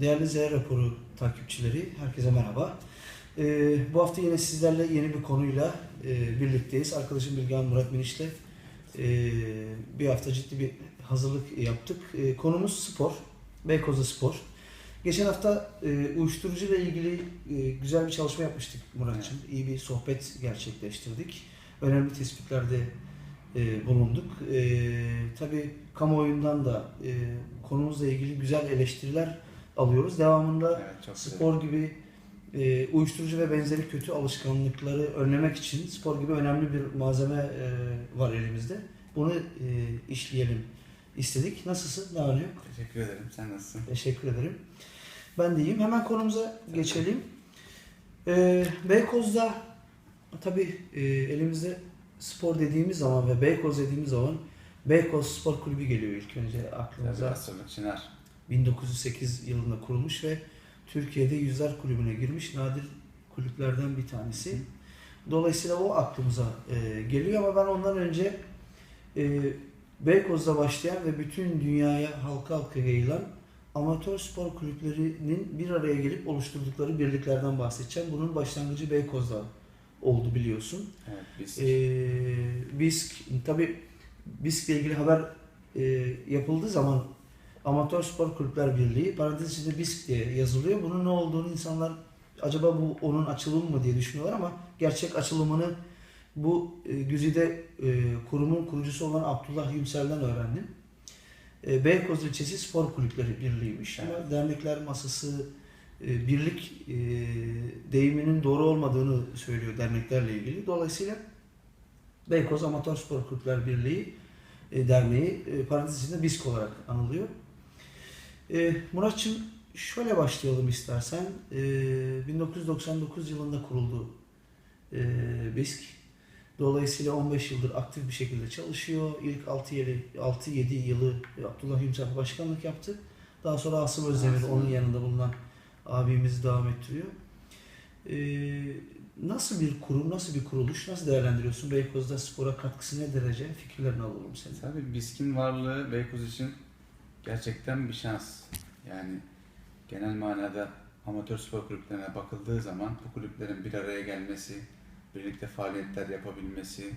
Değerli Z raporu takipçileri, herkese merhaba. Ee, bu hafta yine sizlerle yeni bir konuyla e, birlikteyiz. Arkadaşım Bilgehan Murat Miniş'le e, bir hafta ciddi bir hazırlık yaptık. E, konumuz spor, Beykoz'da spor. Geçen hafta e, uyuşturucu ile ilgili e, güzel bir çalışma yapmıştık Murat'cığım. İyi bir sohbet gerçekleştirdik. Önemli tespitlerde e, bulunduk. E, tabii kamuoyundan da e, konumuzla ilgili güzel eleştiriler alıyoruz. Devamında Evet spor gibi e, uyuşturucu ve benzeri kötü alışkanlıkları önlemek için spor gibi önemli bir malzeme e, var elimizde. Bunu e, işleyelim istedik. Nasılsın? Ne yok? Teşekkür ederim. Sen nasılsın? Teşekkür ederim. Ben de iyiyim. Hemen konumuza geçelim. Ee, Beykoz'da tabii e, elimizde spor dediğimiz zaman ve Beykoz dediğimiz zaman Beykoz Spor Kulübü geliyor ilk önce Tabii aklımıza. Asırlık Çınar. 1908 yılında kurulmuş ve Türkiye'de yüzler kulübüne girmiş nadir kulüplerden bir tanesi. Dolayısıyla o aklımıza e, geliyor ama ben ondan önce e, Beykoz'da başlayan ve bütün dünyaya halka halka yayılan amatör spor kulüplerinin bir araya gelip oluşturdukları birliklerden bahsedeceğim. Bunun başlangıcı Beykoz'da oldu biliyorsun. Evet biz Ee, BİSK, tabi BİSK ile ilgili haber e, yapıldığı zaman Amatör Spor Kulüpler Birliği parantez içinde BİSK diye yazılıyor. Bunun ne olduğunu insanlar acaba bu onun açılımı mı diye düşünüyorlar ama gerçek açılımını bu e, Güzide e, kurumun kurucusu olan Abdullah Yümsel'den öğrendim. E, Beykoz İlçesi Spor Kulüpleri Birliği'ymiş Evet. dernekler masası e, birlik e, deyiminin doğru olmadığını söylüyor derneklerle ilgili. Dolayısıyla Beykoz Amatör Spor Kulüpler Birliği e, Derneği e, parantez içinde BİSK olarak anılıyor. E, Muratçım şöyle başlayalım istersen. E, 1999 yılında kuruldu e, BİSK. Dolayısıyla 15 yıldır aktif bir şekilde çalışıyor. İlk 6-7 yılı Abdullah Yumuşak başkanlık yaptı. Daha sonra Asım Özdemir onun yanında bulunan abimiz devam ettiriyor. Ee, nasıl bir kurum, nasıl bir kuruluş, nasıl değerlendiriyorsun? Beykoz'da spora katkısı ne derece? Fikirlerini alalım senin. tabii BİSK'in varlığı Beykoz için gerçekten bir şans. Yani genel manada amatör spor kulüplerine bakıldığı zaman bu kulüplerin bir araya gelmesi, birlikte faaliyetler yapabilmesi,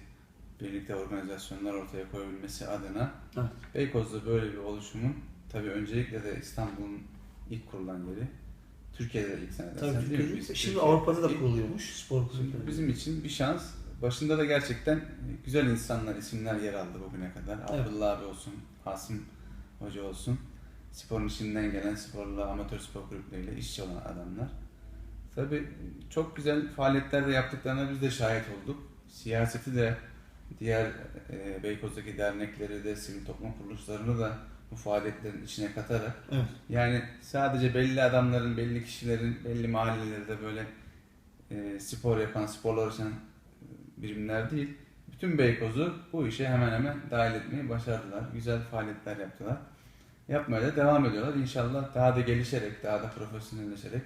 birlikte organizasyonlar ortaya koyabilmesi adına Evet. Beykoz'da böyle bir oluşumun tabii öncelikle de İstanbul'un ilk kurulan yeri. Türkiye'de ilk senede. Tabii Sen? Türkiye'de, Biz şimdi Türkiye- Avrupa'da da kuruluyormuş spor kulüpleri. bizim için bir şans. Başında da gerçekten güzel insanlar, isimler yer aldı bugüne kadar. Evet. Abdullah abi olsun, Asım Hoca olsun. Sporun içinden gelen sporla, amatör spor kulüpleriyle işçi olan adamlar. Tabii çok güzel faaliyetler de yaptıklarına biz de şahit olduk. Siyaseti de, diğer e, Beykoz'daki dernekleri de, sivil toplum kuruluşlarını da bu faaliyetlerin içine katarak Evet. yani sadece belli adamların, belli kişilerin, belli mahallelerde böyle e, spor yapan, sporla uğraşan e, birimler değil. Bütün Beykoz'u bu işe hemen hemen dahil etmeyi başardılar. Güzel faaliyetler yaptılar. Yapmaya da devam ediyorlar. İnşallah daha da gelişerek, daha da profesyonelleşerek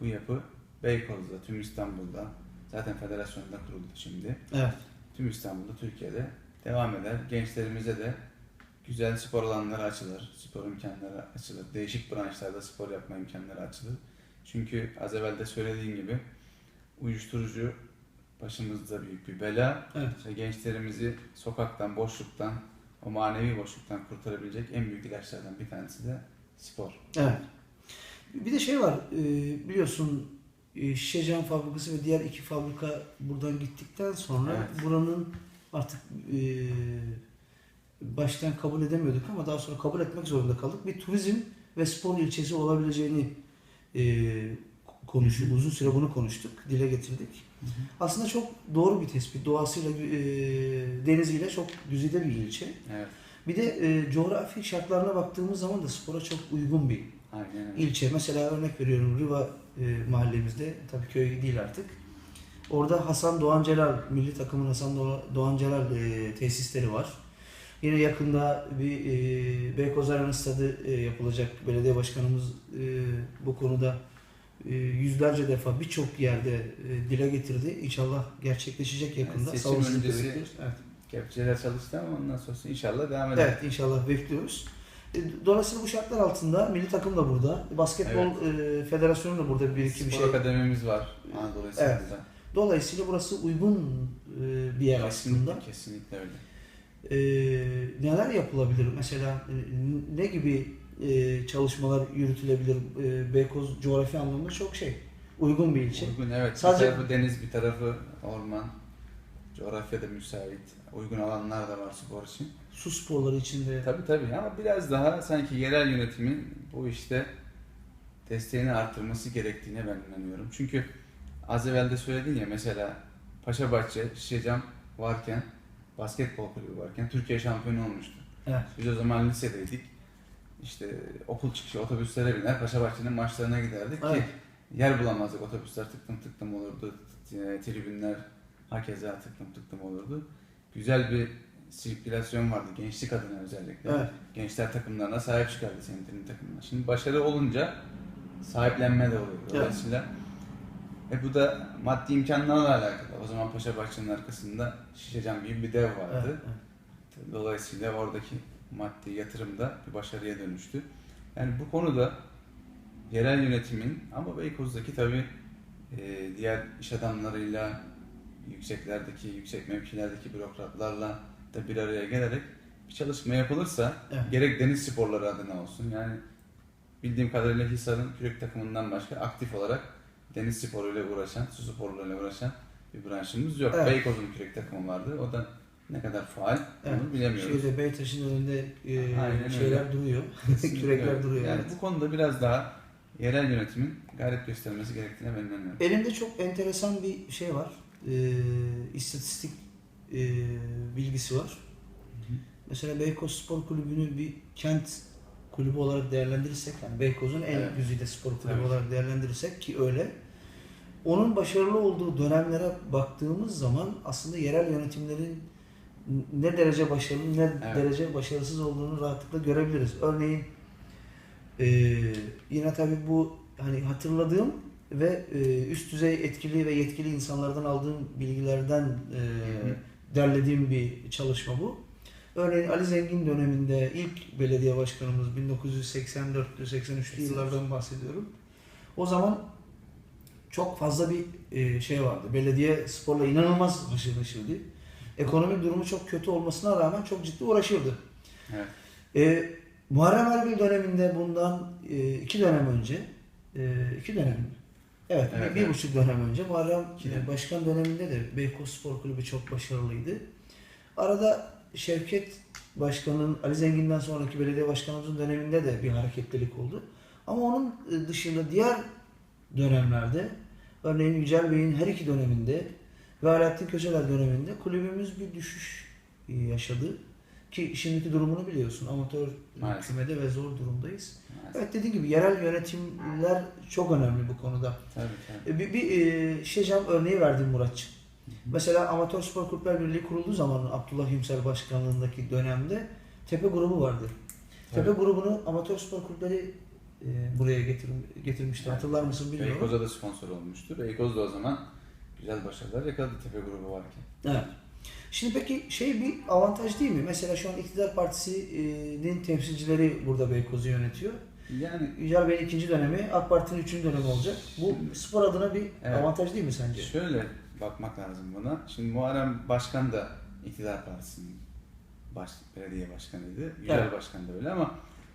bu yapı Beykoz'da, tüm İstanbul'da, zaten federasyonda kuruldu şimdi. Evet. Tüm İstanbul'da, Türkiye'de devam eder. Gençlerimize de güzel spor alanları açılır, spor imkanları açılır. Değişik branşlarda spor yapma imkanları açılır. Çünkü az evvel de söylediğim gibi uyuşturucu başımızda büyük bir bela. Evet. Ve gençlerimizi sokaktan, boşluktan, o manevi boşluktan kurtarabilecek en büyük ilaçlardan bir tanesi de spor. Evet. Bir de şey var, e, biliyorsun e, şişe cam fabrikası ve diğer iki fabrika buradan gittikten sonra Evet. buranın artık e, baştan kabul edemiyorduk ama daha sonra kabul etmek zorunda kaldık. Bir turizm ve spor ilçesi olabileceğini konuştuk. Uzun süre bunu konuştuk, dile getirdik. Aslında çok doğru bir tespit. Doğasıyla, e, deniziyle çok güzide bir ilçe. Evet, Bir de e, coğrafi şartlarına baktığımız zaman da spora çok uygun bir aynen ilçe. Mesela örnek veriyorum Riva e, mahallemizde, tabii köy değil artık. Orada Hasan Doğan Celal, milli takımın Hasan Doğa- Doğan Celal e, tesisleri var. Yine yakında bir e, Beykoz Arena Stadı e, yapılacak. Belediye başkanımız e, bu konuda yüzlerce defa birçok yerde e, dile getirdi. İnşallah gerçekleşecek yakında. seçim Sabırsızlıkla öncesi bekliyoruz. Evet. Kepçeler çalıştı ama ondan sonra inşallah devam eder. Evet inşallah bekliyoruz. E, Dolayısıyla bu şartlar altında milli takım da burada. Basketbol e, federasyonu da burada bir iki bir Spor şey. akademimiz var Anadolu Lisesi'nde. Dolayısıyla burası uygun e, bir yer aslında. Kesinlikle, kesinlikle öyle. E, neler yapılabilir? Mesela e, ne gibi e, çalışmalar yürütülebilir? E, Beykoz coğrafi anlamda çok şey. Uygun bir ilçe. Uygun evet. Sadece- Bir tarafı deniz, bir tarafı orman. Coğrafyada müsait. Uygun alanlar da var spor için. Su sporları içinde. Tabii tabii ama biraz daha sanki yerel yönetimin bu işte desteğini arttırması gerektiğine ben inanıyorum. Çünkü az evvel de söyledin ya mesela Paşabahçe, Şişecam varken, basketbol kulübü varken Türkiye şampiyonu olmuştu. Evet. Biz o zaman lisedeydik. İşte okul çıkışı otobüslere biner Paşabahçe'nin maçlarına giderdik Evet. ki yer bulamazdık. Otobüsler tıklım tıklım olurdu. E, Tribünler hakeza tıklım tıklım olurdu. Güzel bir sirkülasyon vardı gençlik adına özellikle. Evet. Gençler takımlarına sahip çıkardı senin takımına. Şimdi başarı olunca sahiplenme de oluyor. Dolayısıyla e bu da maddi imkanlarla alakalı. O zaman Paşabahçe'nin arkasında Şişecam gibi bir dev Evet, vardı. evet. Dolayısıyla oradaki maddi yatırım da bir başarıya dönüştü. Yani bu konuda yerel yönetimin ama Beykoz'daki tabii e, diğer iş adamlarıyla yükseklerdeki, yüksek mevkilerdeki bürokratlarla da bir araya gelerek bir çalışma yapılırsa Evet. gerek deniz sporları adına olsun yani bildiğim kadarıyla Hisar'ın kürek takımından başka aktif olarak deniz sporuyla uğraşan, su sporlarıyla uğraşan bir branşımız yok. Evet. Beykoz'un kürek takımı vardı. O da ne kadar faal Evet. onu bilemiyoruz. Şeyde Beytaş'ın önünde e, Aynen şeyler öyle. duruyor. Kürekler duruyor. Yani evet. bu konuda biraz daha yerel yönetimin gayret göstermesi gerektiğine ben inanıyorum. Elimde çok enteresan bir şey var. E, istatistik e, bilgisi var. Mesela Beykoz Spor Kulübü'nü bir kent kulübü olarak değerlendirirsek, yani Beykoz'un en Evet. güzide spor kulübü Evet. olarak değerlendirirsek ki öyle. Onun başarılı olduğu dönemlere baktığımız zaman aslında yerel yönetimlerin ne derece başarılı ne Evet. derece başarısız olduğunu rahatlıkla görebiliriz. Örneğin e, yine tabii bu hani hatırladığım ve e, üst düzey etkili ve yetkili insanlardan aldığım bilgilerden e, derlediğim bir çalışma bu. Örneğin Ali Zengin döneminde ilk belediye başkanımız 1984'lü 83'lü yıllardan bahsediyorum. O zaman çok fazla bir e, şey vardı. Belediye sporla inanılmaz haşır neşirdi. Ekonomik durumu çok kötü olmasına rağmen çok ciddi uğraşırdı. Evet. E, Muharrem Erbil döneminde bundan e, iki dönem önce, e, iki dönem mi? Evet, Evet, bir, evet. buçuk dönem önce Muharrem e, dönem. Başkan döneminde de Beykoz Spor Kulübü çok başarılıydı. Arada Şevket Başkan'ın Ali Zengin'den sonraki belediye başkanımızın döneminde de bir hareketlilik oldu. Ama onun e, dışında diğer dönemlerde örneğin Yücel Bey'in her iki döneminde ve Alaaddin Köseler döneminde kulübümüz bir düşüş e, yaşadı. Ki şimdiki durumunu biliyorsun. Amatör kümede ve zor durumdayız. Maalesef. Evet dediğim gibi yerel yönetimler çok önemli bu konuda. Tabii tabii. E, Bir, bir e, Şecam örneği verdim Muratçım. Mesela Amatör Spor Kulüpler Birliği kurulduğu zaman Abdullah Hümsel başkanlığındaki dönemde Tepe grubu vardı. Tepe grubunu Amatör Spor Kulüpleri e, buraya getir, getirmişti. Evet. Hatırlar mısın bilmiyorum. Beykoz'a da sponsor olmuştu. Beykoz da o zaman güzel başarılar yakaladı tepe grubu varken. Evet. Şimdi peki şey bir avantaj değil mi? Mesela şu an İktidar Partisi'nin temsilcileri burada Beykoz'u yönetiyor. Yani Yücel Bey'in ikinci dönemi, AK Parti'nin üçüncü dönemi olacak. Bu spor adına bir Evet. avantaj değil mi sence? şöyle bakmak lazım buna. Şimdi Muharrem Başkan da iktidar partisinin baş, belediye başkanıydı. Yücel Evet. Başkan da öyle ama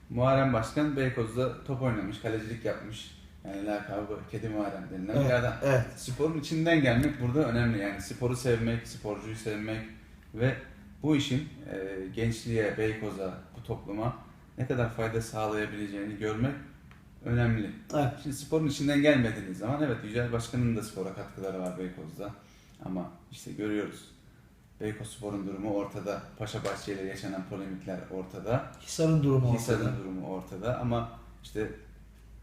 Muharrem Başkan Beykoz'da top oynamış, kalecilik yapmış. Yani lakabı Kedi Muharrem denilen Evet. bir adam. Evet. Sporun içinden gelmek burada önemli. Yani sporu sevmek, sporcuyu sevmek ve bu işin e, gençliğe, Beykoz'a, bu topluma ne kadar fayda sağlayabileceğini görmek önemli. Evet. Şimdi sporun içinden gelmediğiniz zaman evet Yücel Başkan'ın da spora katkıları var Beykoz'da. Ama işte görüyoruz. Beykoz sporun durumu ortada. Paşabahçe ile yaşanan polemikler ortada. Hisar'ın durumu ortada. Hisar'ın durumu ortada ama işte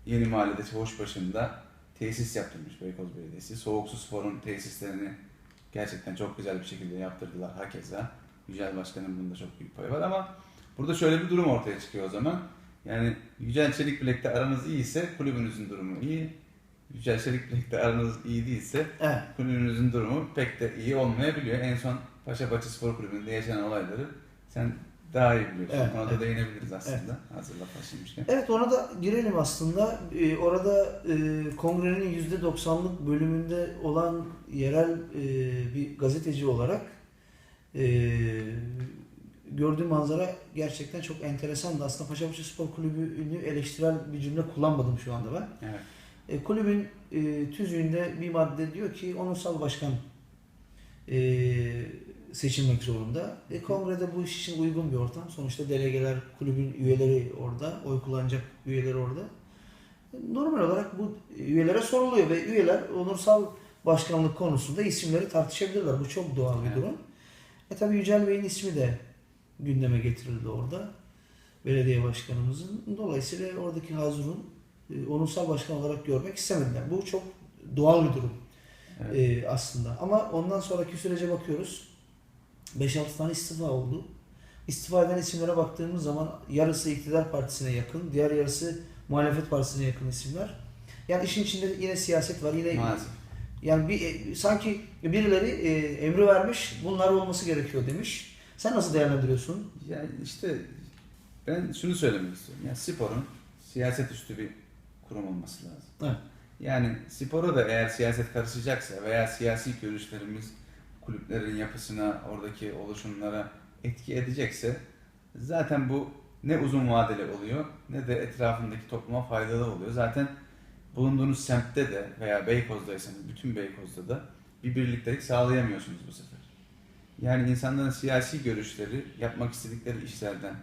Yeni Mahallede Çavuşbaşı'nda tesis yaptırmış Beykoz Belediyesi. Soğuk Su Spor'un tesislerini gerçekten çok güzel bir şekilde yaptırdılar hakeza. Yücel Başkan'ın bunda çok büyük payı var ama burada şöyle bir durum ortaya çıkıyor o zaman. Yani Yücel Çelik Bilek'te aranız iyiyse kulübünüzün durumu iyi. Yücel Çelik Bilek'te aranız iyi değilse Evet. kulübünüzün durumu pek de iyi olmayabiliyor. En son Paşabahçe Spor Kulübü'nde yaşanan olayları sen daha iyi biliyorsun. Evet, Ona da evet. değinebiliriz aslında. Hazır laf açılmışken. Evet ona da girelim aslında. Ee, orada e, kongrenin %90'lık bölümünde olan yerel e, bir gazeteci olarak e, gördüğüm manzara gerçekten çok enteresandı. Aslında Paşapaşa Spor Kulübü'nü eleştirel bir cümle kullanmadım şu anda ben. Evet. E, kulübün e, tüzüğünde bir madde diyor ki onursal başkan e, seçilmek zorunda. E, kongrede bu iş için uygun bir ortam. Sonuçta delegeler, kulübün üyeleri orada, oy kullanacak üyeler orada. Normal olarak bu üyelere soruluyor ve üyeler onursal başkanlık konusunda isimleri tartışabilirler. Bu çok doğal bir Evet. durum. E tabi Yücel Bey'in ismi de gündeme getirildi orada. Belediye başkanımızın. Dolayısıyla oradaki Hazur'un e, onursal başkan olarak görmek istemediler. Bu çok doğal bir durum Evet. e, aslında. Ama ondan sonraki sürece bakıyoruz. 5-6 tane istifa oldu. İstifa eden isimlere baktığımız zaman yarısı iktidar partisine yakın, diğer yarısı muhalefet partisine yakın isimler. Yani işin içinde yine siyaset var. Yine Maalesef. yani bir e, sanki birileri e, emri vermiş, bunlar olması gerekiyor demiş. Sen nasıl değerlendiriyorsun? Yani işte ben şunu söylemek istiyorum. Yani sporun siyaset üstü bir kurum olması lazım. Evet. Yani spora da eğer siyaset karışacaksa veya siyasi görüşlerimiz kulüplerin yapısına, oradaki oluşumlara etki edecekse zaten bu ne uzun vadeli oluyor ne de etrafındaki topluma faydalı oluyor. Zaten bulunduğunuz semtte de veya Beykoz'daysanız bütün Beykoz'da da bir birliktelik sağlayamıyorsunuz bu sefer. Yani insanların siyasi görüşleri yapmak istedikleri işlerden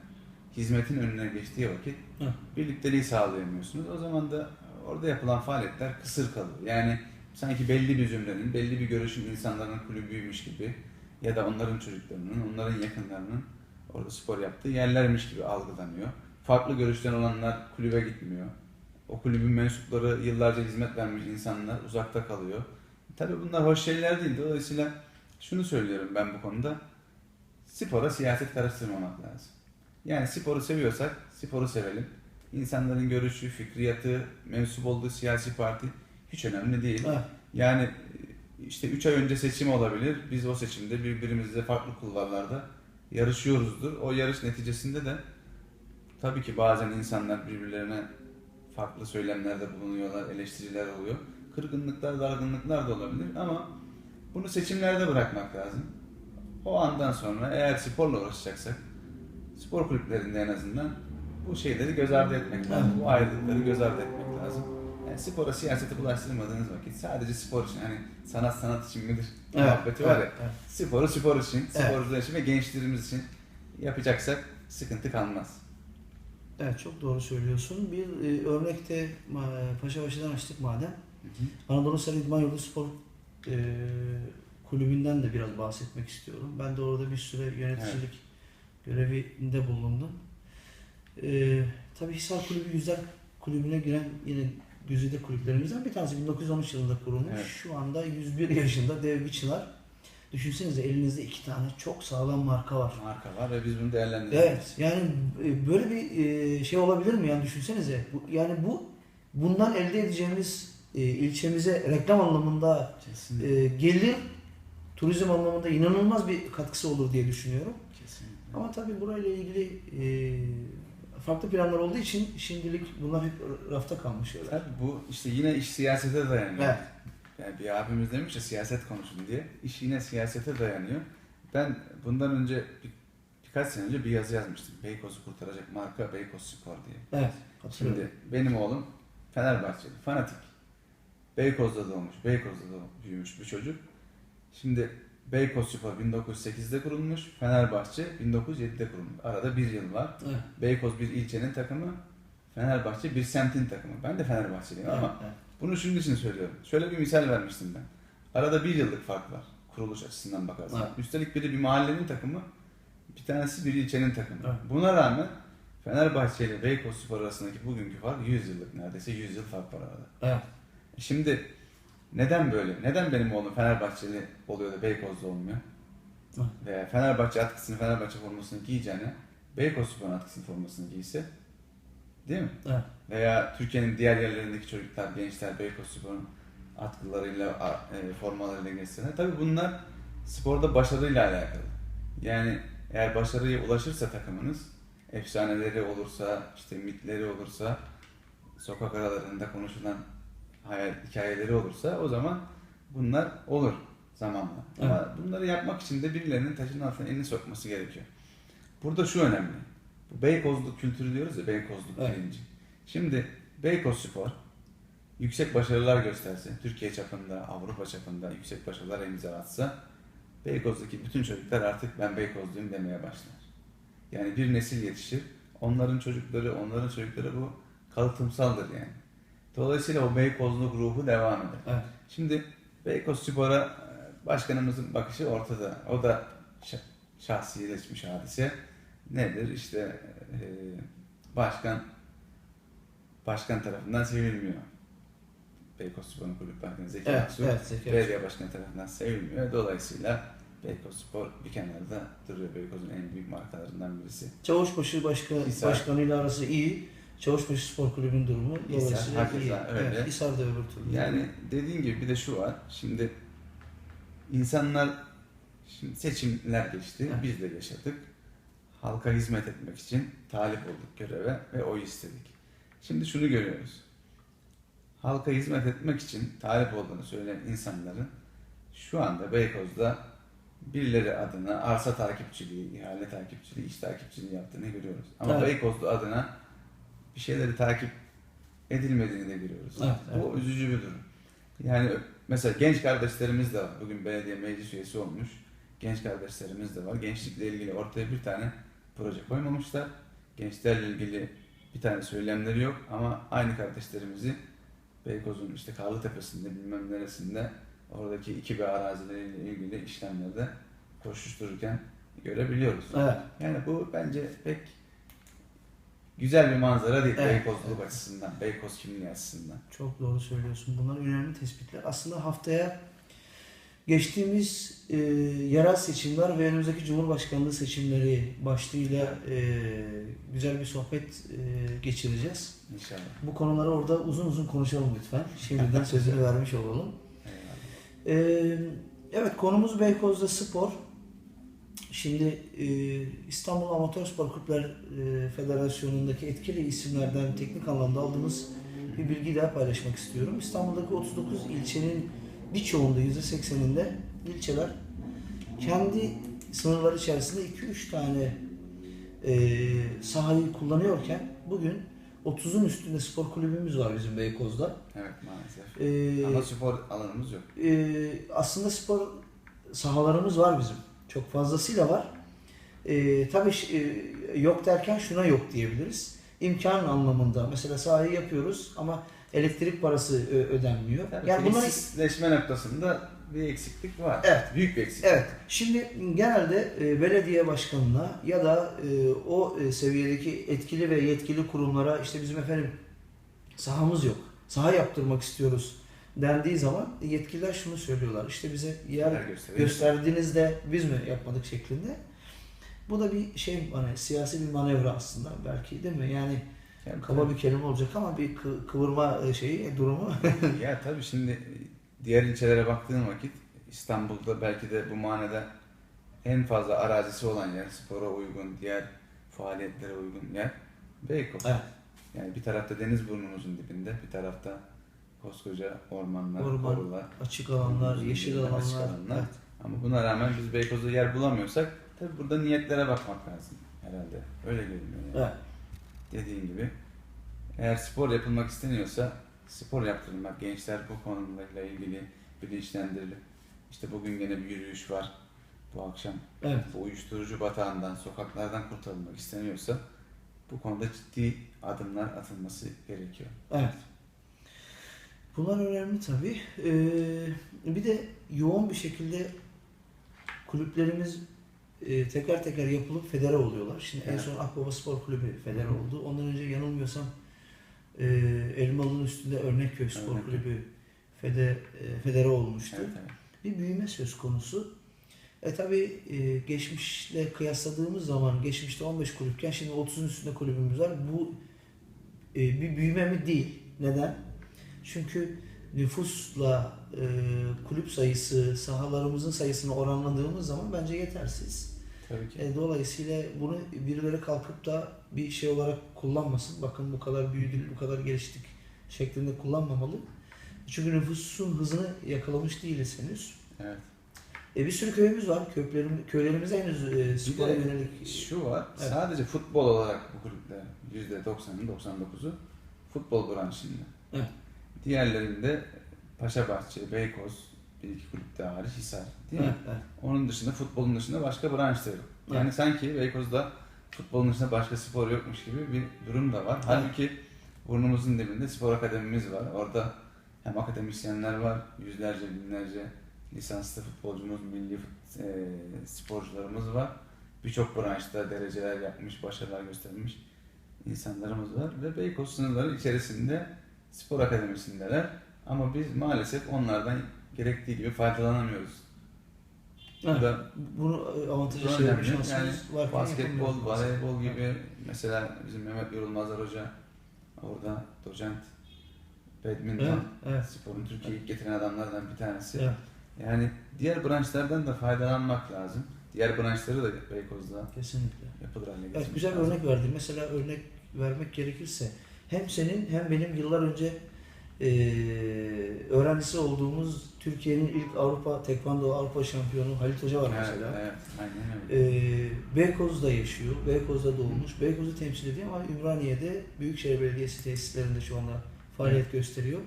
hizmetin önüne geçtiği vakit Hı. birlikteliği sağlayamıyorsunuz. O zaman da orada yapılan faaliyetler kısır kalıyor. Yani sanki belli bir cümlenin, belli bir görüşün insanların kulübüymüş gibi ya da onların çocuklarının, onların yakınlarının orada spor yaptığı yerlermiş gibi algılanıyor. Farklı görüşten olanlar kulübe gitmiyor. O kulübün mensupları yıllarca hizmet vermiş insanlar uzakta kalıyor. Tabii bunlar hoş şeyler değil. Dolayısıyla şunu söylüyorum ben bu konuda. Spora siyaset karıştırmamak lazım. Yani sporu seviyorsak sporu sevelim. İnsanların görüşü, fikriyatı, mensup olduğu siyasi parti hiç önemli değil. Evet. Yani işte 3 ay önce seçim olabilir. Biz o seçimde birbirimizle farklı kulvarlarda yarışıyoruzdur. O yarış neticesinde de tabii ki bazen insanlar birbirlerine farklı söylemlerde bulunuyorlar, eleştiriler oluyor. Kırgınlıklar, dargınlıklar da olabilir ama bunu seçimlerde bırakmak lazım. O andan sonra eğer sporla uğraşacaksak spor kulüplerinde en azından bu şeyleri göz ardı etmek lazım. Bu ayrılıkları göz ardı etmek lazım. Yani spora siyasete bulaştırmadığınız vakit sadece spor için hani sanat sanat için midir muhabbeti var ya. evet, evet. Sporu spor için, Evet. sporcular için ve gençlerimiz için yapacaksak sıkıntı kalmaz. Evet çok doğru söylüyorsun. Bir e, örnekte e, Paşapaşa'dan açtık madem. Anadolu Sarı İdman Yurdu Spor e, Kulübü'nden de biraz bahsetmek istiyorum. Ben de orada bir süre yöneticilik görevinde bulundum. E, tabii Hisar Kulübü Yüzler Kulübü'ne giren yine güzide kulüplerimizden bir tanesi 1913 yılında kurulmuş. Evet. Şu anda 101 yaşında dev bir çınar. Düşünsenize elinizde iki tane çok sağlam marka var. Marka var ve biz bunu değerlendiriyoruz. Evet yani e, böyle bir e, şey olabilir mi yani düşünsenize. Yani bu bundan elde edeceğimiz e, ilçemize reklam anlamında Kesinlikle. gelir turizm anlamında inanılmaz bir katkısı olur diye düşünüyorum. Kesinlikle. Ama tabii burayla ilgili farklı planlar olduğu için şimdilik bunlar hep rafta kalmış şeyler. Tabii bu işte yine iş siyasete dayanıyor. Evet. Yani bir abimiz demiş ya siyaset konuşun diye. İş yine siyasete dayanıyor. Ben bundan önce bir, birkaç sene önce bir yazı yazmıştım. Beykoz'u kurtaracak marka Beykoz Spor diye. Evet. Şimdi benim oğlum Fenerbahçeli, fanatik. Beykoz'da doğmuş, Beykoz'da doğmuş, büyümüş bir çocuk. Şimdi Beykoz Spor 1908'de kurulmuş, Fenerbahçe 1907'de kurulmuş. Arada bir yıl var. Evet. Beykoz bir ilçenin takımı, Fenerbahçe bir semtin takımı. Ben de Fenerbahçeliyim ama Evet, bunu şunun için söylüyorum. Şöyle bir misal vermiştim ben. Arada bir yıllık fark var kuruluş açısından bakarsan. Evet. Üstelik biri bir mahallenin takımı, bir tanesi bir ilçenin takımı. Evet. Buna rağmen Fenerbahçe ile Beykoz Spor arasındaki bugünkü fark 100 yıllık neredeyse 100 yıl fark var arada. evet. Şimdi neden böyle? Neden benim oğlum Fenerbahçeli oluyor da Beykoz'da olmuyor? Veya Fenerbahçe atkısını, Fenerbahçe formasını giyeceğine Beykoz Spor'un atkısını, formasını giyse değil mi? Evet. Veya Türkiye'nin diğer yerlerindeki çocuklar, gençler Beykoz Spor'un atkılarıyla, e, formalarıyla geçsene. Tabii bunlar sporda başarıyla alakalı. Yani Eğer başarıya ulaşırsa takımınız, efsaneleri olursa, işte mitleri olursa, sokak aralarında konuşulan hayal hikayeleri olursa o zaman bunlar olur zamanla. Ama bunları yapmak için de birilerinin taşın altına elini sokması gerekiyor. Burada şu önemli. Bu Beykozluk kültürü diyoruz ya, Beykozluk Evet. bilinci. Şimdi Beykoz Spor yüksek başarılar gösterse, Türkiye çapında, Avrupa çapında yüksek başarılar imza atsa, Beykoz'daki bütün çocuklar artık ben Beykozluyum demeye başlar. Yani bir nesil yetişir. Onların çocukları, onların çocukları bu kalıtımsaldır yani. Dolayısıyla o Beykozluk ruhu devam eder. Evet. Şimdi Beykoz Spor'a e, başkanımızın bakışı ortada. O da şa- şahsileşmiş hadise. Nedir? İşte e, başkan başkan tarafından sevilmiyor. Beykoz Spor'un kulüp başkanı Zeki Evet, Aksu. evet, Zeki. Belediye başkanı tarafından sevilmiyor. Dolayısıyla Beykoz Spor bir kenarda duruyor. Beykoz'un en büyük markalarından birisi. Çavuşbaşı başka, Hisar. başkanıyla arası iyi. Çavuşbaşı Spor Kulübü'nün durumu dolayısıyla iyi. öyle. Evet, Hisar da öbür türlü. Yani dediğin gibi bir de şu var. Şimdi insanlar şimdi seçimler geçti. Evet. Biz de yaşadık. Halka hizmet etmek için talip olduk göreve ve oy istedik. Şimdi şunu görüyoruz. Halka hizmet etmek için talip olduğunu söyleyen insanların şu anda Beykoz'da birileri adına arsa takipçiliği, ihale takipçiliği, iş takipçiliği yaptığını görüyoruz. Ama Evet. Beykozlu adına bir şeyleri takip edilmediğini de görüyoruz. Evet, Bu üzücü bir durum. Yani mesela genç kardeşlerimiz de var. Bugün belediye meclis üyesi olmuş. Genç kardeşlerimiz de var. Gençlikle ilgili ortaya bir tane proje koymamışlar. Gençlerle ilgili bir tane söylemleri yok ama aynı kardeşlerimizi Beykoz'un işte Karlıtepe'sinde bilmem neresinde oradaki iki bir arazileriyle ilgili işlemlerde koşuştururken görebiliyoruz. Evet. Yani bu bence pek güzel bir manzara değil Evet, Beykozluluk açısından, Beykoz kimliği açısından. Çok doğru söylüyorsun. Bunlar önemli tespitler. Aslında haftaya geçtiğimiz e, yerel seçimler ve önümüzdeki Cumhurbaşkanlığı seçimleri başlığıyla e, güzel bir sohbet e, geçireceğiz. İnşallah. Bu konuları orada uzun uzun konuşalım lütfen. Şimdiden sözünü vermiş olalım. Eyvallah. Ee, evet konumuz Beykoz'da spor. Şimdi e, İstanbul Amatör Spor Kulüpler e, Federasyonu'ndaki etkili isimlerden teknik anlamda aldığımız bir bilgi daha paylaşmak istiyorum. İstanbul'daki 39 ilçenin birçoğunda %80'inde ilçeler kendi sınırları içerisinde 2-3 tane e, sahayı kullanıyorken bugün 30'un üstünde spor kulübümüz var bizim Beykoz'da. Evet maalesef. Ee, Ama spor alanımız yok. ee, aslında spor sahalarımız var bizim. Çok fazlasıyla var. Ee, tabii e, yok derken şuna yok diyebiliriz. İmkan anlamında. Mesela sahayı yapıyoruz ama elektrik parası ö- ödenmiyor. Yani bunlar tesisleşme noktasında bir eksiklik var. Evet. Büyük bir eksiklik. Evet. Şimdi genelde e, belediye başkanına ya da e, o e, seviyedeki etkili ve yetkili kurumlara işte bizim efendim sahamız yok. Saha yaptırmak istiyoruz dendiği zaman yetkililer şunu söylüyorlar. İşte bize yer gösterdiğinizde biz mi yapmadık şeklinde. Bu da bir şey hani siyasi bir manevra aslında belki değil mi? Yani Yani kaba bir kelime olacak ama bir kı- kıvırma e, şeyi e, durumu. ya tabii şimdi diğer ilçelere baktığın vakit İstanbul'da belki de bu manada en fazla arazisi olan yer, spora uygun, diğer faaliyetlere uygun yer Beykoz. evet. Yani bir tarafta deniz burnumuzun dibinde, bir tarafta koskoca ormanlar, Orman, korular. Açık alanlar, yeşil alanlar. açık alanlar. Evet. Ama buna rağmen biz Beykoz'da yer bulamıyorsak tabii burada niyetlere bakmak lazım herhalde. Öyle görünüyor yani. Evet. Dediğin gibi. Eğer spor yapılmak isteniyorsa spor yaptırılmak, gençler bu konularla ilgili bilinçlendirilip işte bugün gene bir yürüyüş var bu akşam. Evet. Bu uyuşturucu batağından, sokaklardan kurtarılmak isteniyorsa bu konuda ciddi adımlar atılması gerekiyor. Evet. Bunlar önemli tabii. Ee, bir de yoğun bir şekilde kulüplerimiz e, teker teker yapılıp federe oluyorlar. Şimdi en Evet. son Akbaba Spor Kulübü federe Hı oldu. Ondan önce yanılmıyorsam e, Elmalı'nın üstünde Örnekköy Spor Örnekköy. Kulübü fede, e, federe olmuştu. Evet, evet. Bir büyüme söz konusu. E tabi geçmişle kıyasladığımız zaman geçmişte 15 kulüpken şimdi 30'un üstünde kulübümüz var. Bu e, bir büyüme mi değil. Neden? Çünkü nüfusla e, kulüp sayısı, sahalarımızın sayısını oranladığımız zaman bence yetersiz. Tabii ki. E, dolayısıyla bunu birileri kalkıp da bir şey olarak kullanmasın. Bakın bu kadar büyüdük, bu kadar geliştik şeklinde kullanmamalı. Çünkü nüfusun hızını yakalamış değiliz henüz. Evet. E, bir sürü köyümüz var. Köylerim, köylerimiz henüz e, spora yönelik. Şu var, Evet. sadece futbol olarak bu kulüpler %90'ın 99'u futbol branşında. Evet. Diğerlerinde Paşabahçe, Beykoz, bir iki kulüpte hariç Hisar. Değil mi? Evet, evet. Onun dışında futbolun dışında başka branşları yok. Yani sanki Beykoz'da futbolun dışında başka spor yokmuş gibi bir durum da var. Halbuki burnumuzun dibinde spor akademimiz var. Orada hem akademisyenler var, yüzlerce, binlerce lisanslı futbolcumuz, milli e, sporcularımız var. Birçok branşta dereceler yapmış, başarılar göstermiş insanlarımız var. Ve Beykoz sınırları içerisinde spor akademisindeler. Ama biz maalesef onlardan gerektiği gibi faydalanamıyoruz. Bu Evet. da Bunu e, avantajı Bu şey önemli. Yani Basketbol, voleybol gibi mesela bizim Mehmet Yorulmazlar Hoca orada doçent badminton Evet, evet. sporun Türkiye'yi getiren adamlardan bir tanesi. evet. Yani diğer branşlardan da faydalanmak lazım. Diğer branşları da Beykoz'da Kesinlikle. yapılır hale Evet, güzel bir lazım. örnek verdim. Mesela örnek vermek gerekirse hem senin hem benim yıllar önce eee, öğrencisi olduğumuz Türkiye'nin ilk Avrupa Tekvando Avrupa şampiyonu Halit Hoca var Evet, mesela. evet, aynen öyle. Eee Beykoz'da yaşıyor. Beykoz'da doğmuş. Beykoz'u temsil ediyor ama Ümraniye'de Büyükşehir Belediyesi tesislerinde şu anda faaliyet gösteriyor.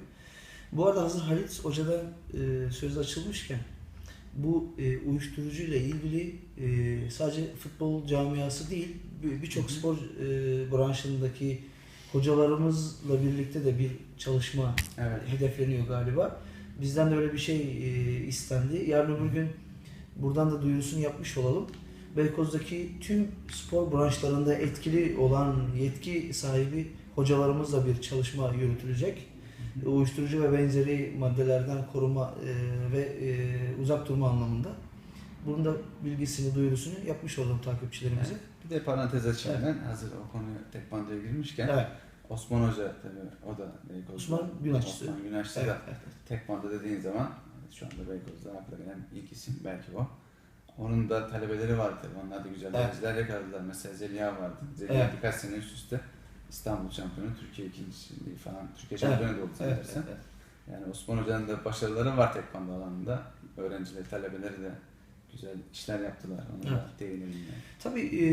Bu arada hazır Halit Hoca'dan e, söz açılmışken bu e, uyuşturucu ile ilgili e, sadece futbol camiası değil bir- birçok hı. spor e, branşındaki hocalarımızla birlikte de bir çalışma Evet. hedefleniyor galiba. Bizden de öyle bir şey e, istendi. Yarın öbür gün buradan da duyurusunu yapmış olalım. Beykoz'daki tüm spor branşlarında etkili olan yetki sahibi hocalarımızla bir çalışma yürütülecek. Uyuşturucu ve benzeri maddelerden koruma e, ve e, uzak durma anlamında. Bunun da bilgisini, duyurusunu yapmış olalım takipçilerimize. Bir de parantez açayım ben hazır o konuya tekvandoya girmişken. Evet. Osman Hoca tabii o da Beykoz'da. Osman Güneşçi. Osman Güneşçi Evet, de evet. Tekvando dediğin zaman şu anda Beykoz'da akla gelen ilk isim belki o. Onun da talebeleri var tabii. Onlar da güzel Evet. dereceler yakaladılar. Mesela Zeliha vardı. Zeliha Evet. birkaç sene üst üste İstanbul şampiyonu, Türkiye ikinciliği falan, Türkiye Evet. şampiyonu da oldu Evet, evet, evet. Yani Osman Hoca'nın da başarıları var tekvando alanında. Öğrencileri, talebeleri de güzel işler yaptılar. Ona da değinelim yani. Tabii e,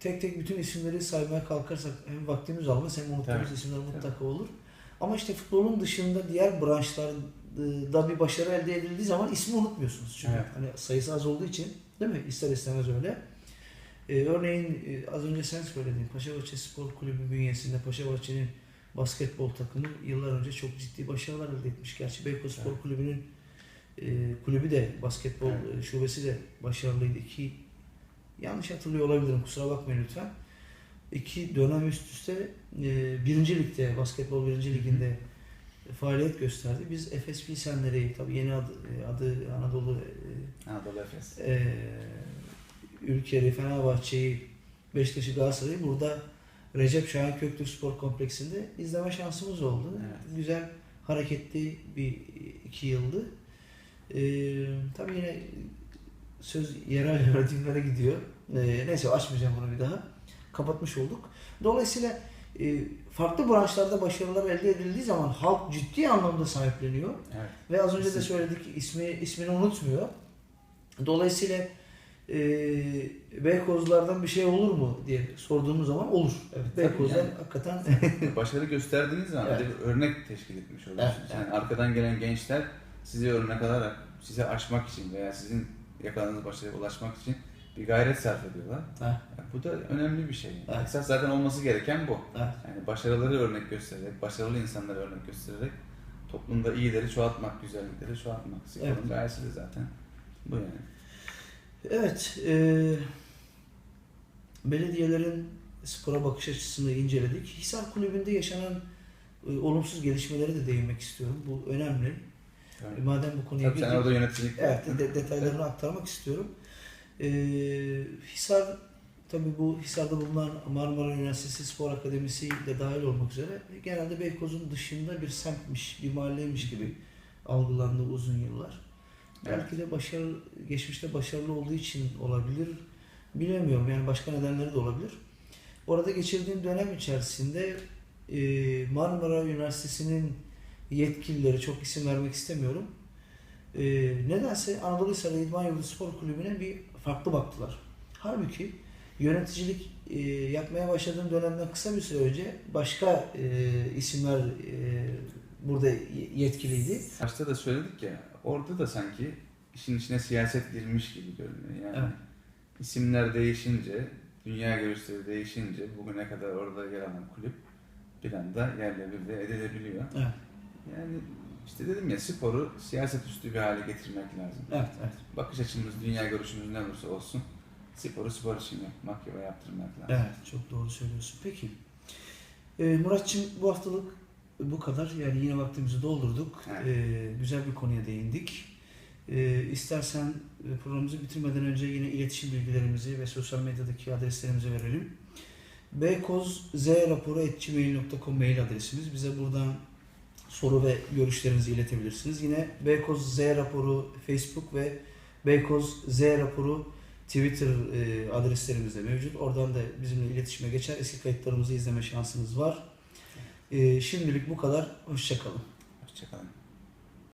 tek tek bütün isimleri saymaya kalkarsak hem vaktimiz almaz hem unuttuğumuz Tabii, isimler mutlaka olur. Ama işte futbolun dışında diğer branşlarda bir başarı elde edildiği zaman ismi unutmuyorsunuz. Çünkü Evet. hani sayısı az olduğu için değil mi? İster istemez öyle. E, örneğin e, az önce sen söyledin Paşabahçe Spor Kulübü bünyesinde Paşabahçe'nin basketbol takımı yıllar önce çok ciddi başarılar elde etmiş. Gerçi Beykoz Spor Evet. Kulübü'nün e, kulübü de basketbol Evet. e, şubesi de başarılıydı ki yanlış hatırlıyor olabilirim kusura bakmayın lütfen. İki dönem üst üste e, birinci ligde basketbol birinci liginde faaliyet gösterdi. Biz Efes Pilsenleri tabii yeni adı, e, adı Anadolu e, Anadolu Efes. e, Ülker'i, Fenerbahçe'yi, Beşiktaş'ı, Galatasaray'ı burada Recep Şahin Köktürk Spor Kompleksinde izleme şansımız oldu. Evet. Güzel, hareketli bir iki yıldı. E, tabii yine söz yerel yönetimlere gidiyor. E, neyse açmayacağım bunu bir daha. Kapatmış olduk. Dolayısıyla e, farklı branşlarda başarılar elde edildiği zaman halk ciddi anlamda sahipleniyor. Evet. Ve az önce de söyledik ismi ismini unutmuyor. Dolayısıyla e, Beykozlardan bir şey olur mu diye sorduğumuz zaman olur. Evet, Beykozlar yani. hakikaten Başarı gösterdiğiniz zaman Evet. bir örnek teşkil etmiş oluyorsunuz. Evet, Yani arkadan gelen gençler size örnek alarak size aşmak için veya sizin yakaladığınız başarıya ulaşmak için bir gayret sarf ediyorlar. Yani bu da önemli bir şey. Evet. Esas zaten olması gereken bu. Evet. Yani başarıları örnek göstererek, başarılı insanları örnek göstererek toplumda iyileri çoğaltmak, güzellikleri çoğaltmak. Sporun Evet. gayesi de zaten bu yani. Evet, e, belediyelerin spora bakış açısını inceledik. Hisar Kulübü'nde yaşanan e, olumsuz gelişmelere de değinmek istiyorum. Bu önemli. E, madem bu konuya Tabii sen girdik- orada yöneticilik Evet, de- detaylarını aktarmak istiyorum. Ee, Hisar, tabii bu Hisar'da bulunan Marmara Üniversitesi Spor Akademisi de dahil olmak üzere genelde Beykoz'un dışında bir semtmiş, bir mahalleymiş gibi algılandı uzun yıllar. Belki de başarılı, geçmişte başarılı olduğu için olabilir. Bilemiyorum yani başka nedenleri de olabilir. Orada geçirdiğim dönem içerisinde e, Marmara Üniversitesi'nin yetkilileri, çok isim vermek istemiyorum. E, nedense Anadolu Hisarı İdman Yolu Spor Kulübü'ne bir farklı baktılar. Halbuki yöneticilik e, yapmaya başladığım dönemden kısa bir süre önce başka e, isimler e, burada yetkiliydi. Başta da söyledik ya, orada da sanki işin içine siyaset girmiş gibi görünüyor. Yani Evet. isimler değişince, dünya görüşleri değişince bugüne kadar orada yer alan kulüp bir anda yerle bir de edilebiliyor. Evet, Yani işte dedim ya sporu siyaset üstü bir hale getirmek lazım. evet, evet. Bakış açımız, dünya görüşümüz ne olursa olsun sporu spor için yapmak ve yaptırmak lazım. Evet, çok doğru söylüyorsun. Peki. Ee, Muratçım bu haftalık bu kadar. Yani yine vaktimizi doldurduk. Evet. Ee, güzel bir konuya değindik. Ee, istersen e, programımızı bitirmeden önce yine iletişim bilgilerimizi ve sosyal medyadaki adreslerimizi verelim. bkozraporu.gmail.com mail adresimiz. Bize buradan soru ve görüşlerinizi iletebilirsiniz. Yine Beykoz Z raporu Facebook ve Beykoz Z raporu Twitter e, mevcut. Oradan da bizimle iletişime geçer. Eski kayıtlarımızı izleme şansınız var. E, şimdilik bu kadar. Hoşçakalın. Hoşçakalın.